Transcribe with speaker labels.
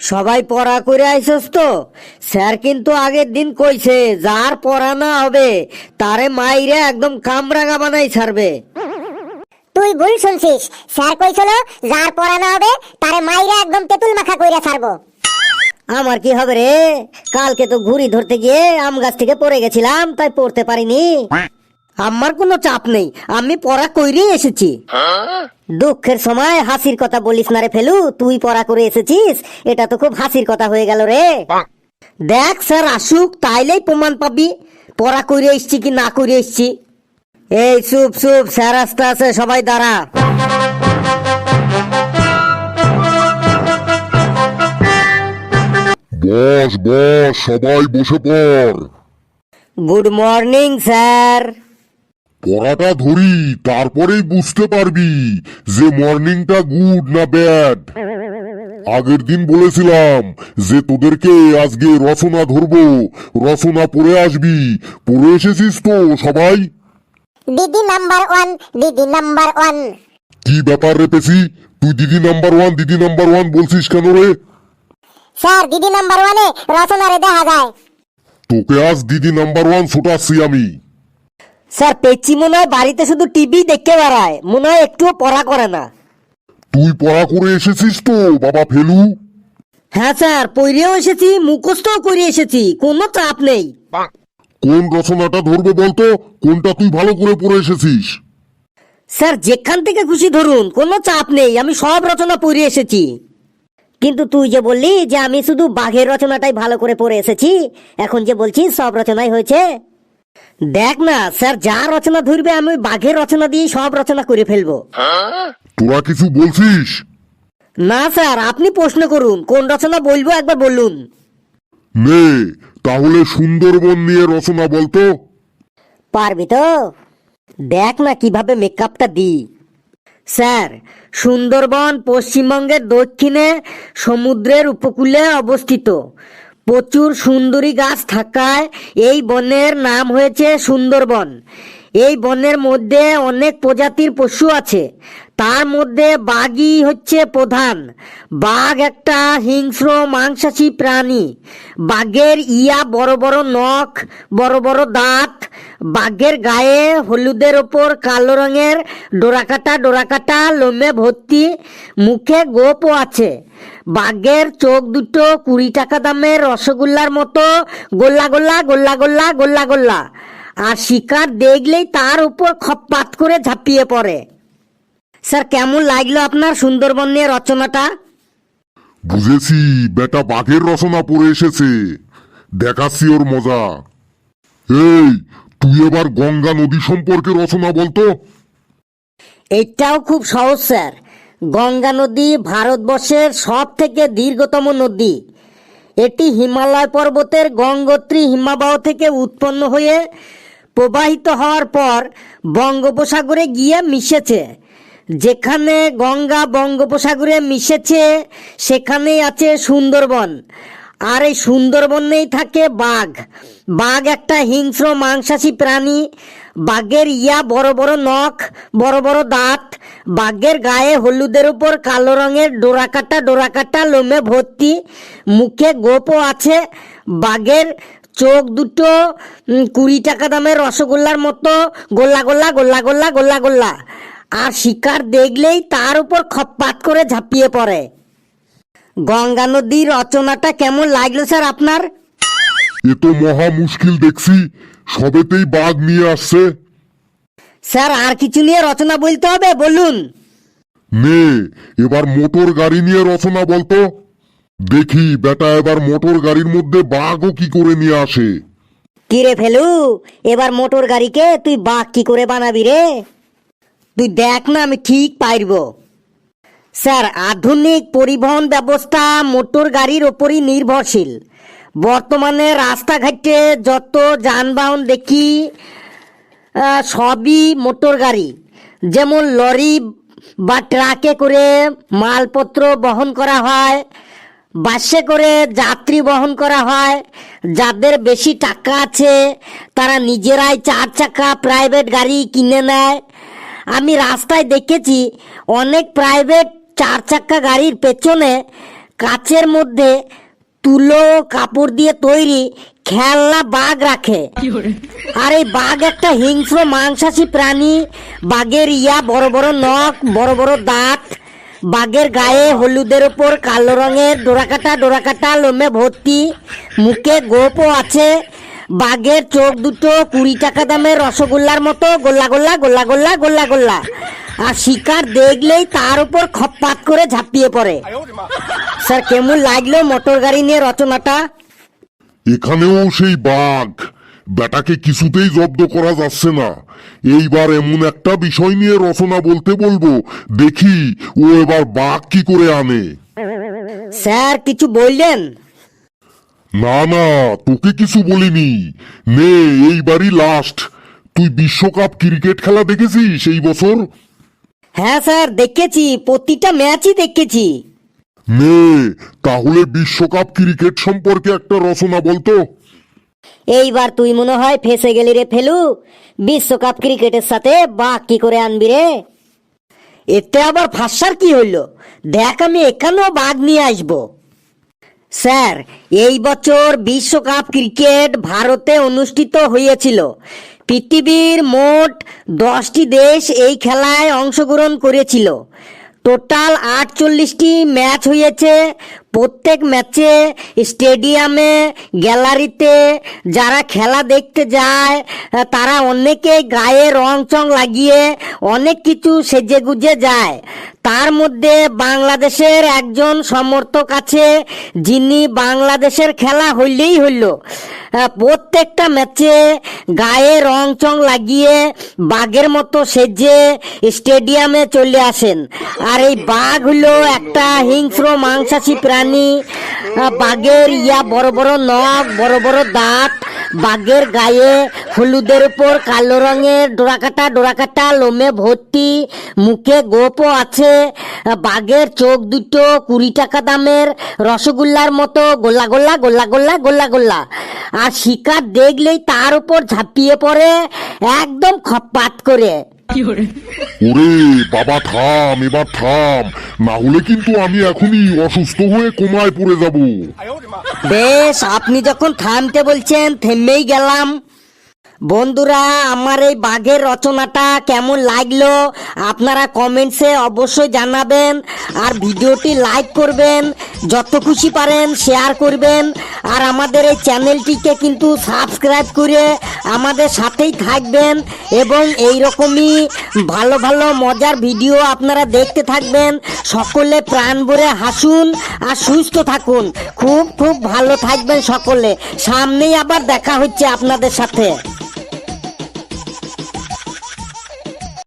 Speaker 1: সবাই পড়া করে আইসস তো। স্যার কিন্তু আগের দিন কইছে যার পড়া না হবে তারে মাইরে একদম কামরাগা বানাই ছাড়বে।
Speaker 2: তুই ভুল শুনছিস। স্যার কইছিল যার পড়ানো হবে তারে মাইরা একদম তেঁতুল মাখা কইরা ছাড়বো।
Speaker 1: আমার কি হবে রে? কালকে তো ঘুড়ি ধরতে গিয়ে আম গাছ থেকে পড়ে গেছিলাম তাই পড়তে পারিনি। আমার কোনো চাপ নেই। আমি পড়া কইরে এসেছি। দুঃখের সময় হাসির কথা বলিস না রে ফেলু তুই পড়া করে এসেছিস এটা তো খুব হাসির কথা হয়ে গেল রে। দেখ স্যার আসুক তাইলেই প্রমাণ পাবি পড়া করে এসছি কি না করে এসছি। এই চুপ চুপ স্যার আসতে আছে সবাই দাঁড়া।
Speaker 3: বস বস সবাই বসে পড়।
Speaker 1: Good morning sir.
Speaker 3: পড়াটা ধরি তারপরেই বুঝতে পারবি যে মর্নিংটা গুড না ব্যাড। আগের দিন বলেছিলাম যে তোদেরকে আজকে রচনা ধরবো রচনা পড়ে আসবি পড়ে এসেছিস তো সবাই।
Speaker 2: দিদি নাম্বার ওয়ান দিদি নাম্বার ওয়ান।
Speaker 3: কি ব্যাপার রে পেছি তুই দিদি নাম্বার ওয়ান দিদি নাম্বার ওয়ান বলছিস কেন রে?
Speaker 2: স্যার দিদি নাম্বার ওয়ানে রচনারে দেখা যায়।
Speaker 3: তোকে আজ দিদি নাম্বার ওয়ান ছোটাচ্ছি আমি।
Speaker 1: স্যার পেচ্ছি মনে হয় বাড়িতে শুধু টিভি দেখতে বেড়ায়। মনে হয় একটুও পড়া করে না।
Speaker 3: তুই পড়া করে এসেছিস তো বাবা ফেলু।
Speaker 1: হ্যাঁ স্যার পড়েও এসেছি মুখস্থও করে এসেছি কোনো চাপ নেই।
Speaker 3: কোন রচনাটা ধরবো বলতো? কোনটা তুই ভালো করে পড়ে এসেছিস?
Speaker 1: স্যার যেখান থেকে খুশি ধরুন কোনো চাপ নেই আমি সব রচনা পড়ে এসেছি। কিন্তু তুই যে বললি যে আমি শুধু বাঘের রচনাটাই ভালো করে পড়ে এসেছি এখন যে বলছিস সব রচনাই হয়েছে দেখ না স্যার যা রচনা ধরবে আমি ওই বাঘের রচনা দিয়ে সব রচনা করে ফেলব।
Speaker 3: তোরা কিছু বলছিস?
Speaker 1: না স্যার আপনি প্রশ্ন করুন কোন রচনা বলব একবার বলুন।
Speaker 3: নে তাহলে সুন্দরবন নিয়ে রচনা বলতো
Speaker 1: পারবি তো? দেখ না কীভাবে মেকআপটা দিই। স্যার সুন্দরবন পশ্চিমবঙ্গের দক্ষিণে সমুদ্রের উপকূলে অবস্থিত। প্রচুর সুন্দরী গাছ থাকায় এই বনের নাম হয়েছে সুন্দরবন। এই বনের মধ্যে অনেক প্রজাতির পশু আছে। তার মধ্যে বাঘই হচ্ছে প্রধান। বাঘ একটা হিংস্র মাংসাশী প্রাণী। বাঘের ইয়া বড় বড় নখ, বড় বড় দাঁত। বাঘের গায়ে হলুদের ওপর কালো রঙের ডোরাকাটা ডোরাকাটা লোমে ভর্তি। মুখে গোপও আছে। বাঘের চোখ দুটো কুড়ি টাকা দামের রসগোল্লার মতো। গোল্লা গোল্লা গোল্লা গোল্লা গোল্লা গোল্লা। আর শিকার দেখলেই তার উপর খপ্পাত করে ঝাঁপিয়ে পড়ে। স্যার কেমন লাগল আপনার সুন্দরবন নিয়ে রচনাটা?
Speaker 3: বুঝেছি বেটা বাঘের রচনা পড়ে এসেছে। দেখাচ্ছি ওর মজা। এই তুই এবার গঙ্গা নদী সম্পর্কে রচনা বলতো?
Speaker 1: এটাও খুব সহজ স্যার। গঙ্গা নদী ভারতবর্ষের সব থেকে দীর্ঘতম নদী। এটি হিমালয় পর্বতের গঙ্গোত্রী হিমাবাহ থেকে উৎপন্ন হয়ে প্রবাহিত হওয়ার পর বঙ্গোপসাগরে গিয়ে মিশেছে। যেখানে গঙ্গা বঙ্গোপসাগরে মিশেছে, সেখানেই আছে সুন্দরবন। আর এই সুন্দরবনেই থাকে বাঘ। বাঘ একটা হিংস্র মাংসাশী প্রাণী। বাঘের ইয়া বড় বড় নখ, বড় বড় দাঁত। বাঘের গায়ে হলুদের উপর কালো রঙের ডোরাকাটা ডোরাকাটা লোমে ভর্তি। মুখে গোপও আছে। বাঘের চোখ দুটো কুড়ি টাকা দামের রসগোল্লার মতো। গোল্লা গোল্লা গোল্লা গোল্লা গোল্লা গোল্লা। আর শিকার দেখলেই তার উপর খপ্পাত করে ঝাঁপিয়ে পড়ে। গঙ্গা নদীর রচনাটা কেমন লাগল স্যার আপনার?
Speaker 3: এ তো মহা মুশকিল দেখছি। সবেতেই বাঘ নিয়ে আসছে।
Speaker 1: স্যার আর কিছু নিয়ে রচনা বলতে হবে? বলুন।
Speaker 3: নে এবার মোটর গাড়ি নিয়ে রচনা বলতো। দেখি বেটা এবার মোটর গাড়ির মধ্যে বাঘও কি করে নিয়ে আসে?
Speaker 1: কিরে ফেলু এবার মোটর গাড়িকে তুই বাঘ কি করে বানাবি রে? তুই দেখ না আমি ঠিক পারব। স্যার, আধুনিক পরিবহন ব্যবস্থা মোটর গাড়ির ওপরই নির্ভরশীল। বর্তমানে রাস্তাঘাটে যত যানবাহন দেখি সবই মোটর গাড়ি। যেমন লরি বা ট্রাকে করে মালপত্র বহন করা হয়, বাসে করে যাত্রী বহন করা হয়। যাদের বেশি টাকা আছে, তারা নিজেরাই চার চাকা প্রাইভেট গাড়ি কিনে নেয়। আমি রাস্তায় দেখেছি, অনেক প্রাইভেট চার চাকা গাড়ির পেছনে কাচের মধ্যে তুলো ও কাপড় দিয়ে তৈরি খেলনা বাঘ রাখে। আর এই বাঘ একটা হিংস্র মাংসাশী প্রাণী। বাঘের ইয়া বড় বড় নখ বড় বড় দাঁত। বাঘের গায়ে হলুদের ওপর কালো রঙের ডোরাকাটা ডোরাকাটা লোমে ভর্তি। মুখে গোপও আছে। বাঘের চোখ দুটো কুড়ি টাকা দামের রসগোল্লার মতো গোল্লা গোল্লা গোল্লা গোল্লা গোল্লা গোল্লা। আর শিকার দেখলেই তার উপর খপ্পাত করে ঝাঁপিয়ে পড়ে। স্যার কেমন লাগল মোটর গাড়ি নিয়ে রচনাটা?
Speaker 3: এখানেও সেই বাঘ। বেটাকে কিছুতেই জব্দ করা যাচ্ছে না। এইবার এমন একটা বিষয় নিয়ে রচনা বলতে বলব। দেখি ও এবার বাঘ কি করে আনে।
Speaker 1: স্যার কিছু বললেন?
Speaker 3: না না তোকে কিছু বলিনি। নে এইবারই লাস্ট তুই বিশ্বকাপ ক্রিকেট খেলা দেখেছিস এই বছর?
Speaker 1: হ্যাঁ স্যার দেখেছি। প্রতিটা ম্যাচই দেখেছি।
Speaker 3: নে তাহলে বিশ্বকাপ ক্রিকেট সম্পর্কে একটা রচনা বলতো
Speaker 1: এইবার তুই মনে হয় ফেসে গেলি রে ফেলু। বিশ্বকাপ ক্রিকেটের সাথে বাঘ কি করে আনবি রে? এতে আবার ফাঁসার কি হইল? দেখ আমি এখানেও বাঘ নিয়ে আসব। স্যার এই বছর বিশ্বকাপ ক্রিকেট ভারতে অনুষ্ঠিত হয়েছিল। পৃথিবীর মোট দশটি দেশ এই খেলায় অংশগ্রহণ করেছিল। টোটাল আটচল্লিশটি ম্যাচ হয়েছে। প্রত্যেক ম্যাচে স্টেডিয়ামে, গ্যালারিতে যারা খেলা দেখতে যায়, তারা অনেকে গায়ে রং চং লাগিয়ে অনেক কিছু সেজে গুজে যায়। তার মধ্যে বাংলাদেশের একজন সমর্থক আছে, যিনি বাংলাদেশের খেলা হইলেই হইল। প্রত্যেকটা ম্যাচে গায়ে রং চং লাগিয়ে বাঘের মতো সেজে স্টেডিয়ামে চলে আসেন। আর এই বাঘ হলো একটা হিংস্র মাংসাশী প্রাণী। আহ, বাঘের ইয়া বড় বড় নখ বড় বড় দাঁত বাঘের গায়ে হলুদের উপর কালো রঙের ডোরাকাটা ডোরাকাটা লোমে ভর্তি মুখে গোপও আছে। বাঘের চোখ দুটো কুড়ি টাকা দামের রসগোল্লার মতো গোল্লা গোল্লা গোল্লা গোল্লা গোল্লা গোল্লা। আর শিকার দেখলেই তার উপর ঝাঁপিয়ে পড়ে একদম খপাত করে।
Speaker 3: ওরে বাবা থাম এবার থাম। না হলে কিন্তু আমি এখনই অসুস্থ হয়ে কোমায় পড়ে যাব।
Speaker 1: বেশ আপনি যখন থামতে বলছেন থেমেই গেলাম। বন্ধুরা, আমার এই বাঘের রচনাটা কেমন লাগল আপনারা কমেন্টসে অবশ্যই জানাবেন আর ভিডিওটি লাইক করবেন, যত খুশি পারেন শেয়ার করবেন আর আমাদের এই চ্যানেলটিকে কিন্তু সাবস্ক্রাইব করে আমাদের সাথেই থাকবেন এবং এই রকমই ভালো ভালো মজার ভিডিও আপনারা দেখতে থাকবেন। সকলে প্রাণ ভরে হাসুন আর সুস্থ থাকুন। খুব খুব ভালো থাকবেন সকলে। সামনেই আবার দেখা হচ্ছে আপনাদের সাথে।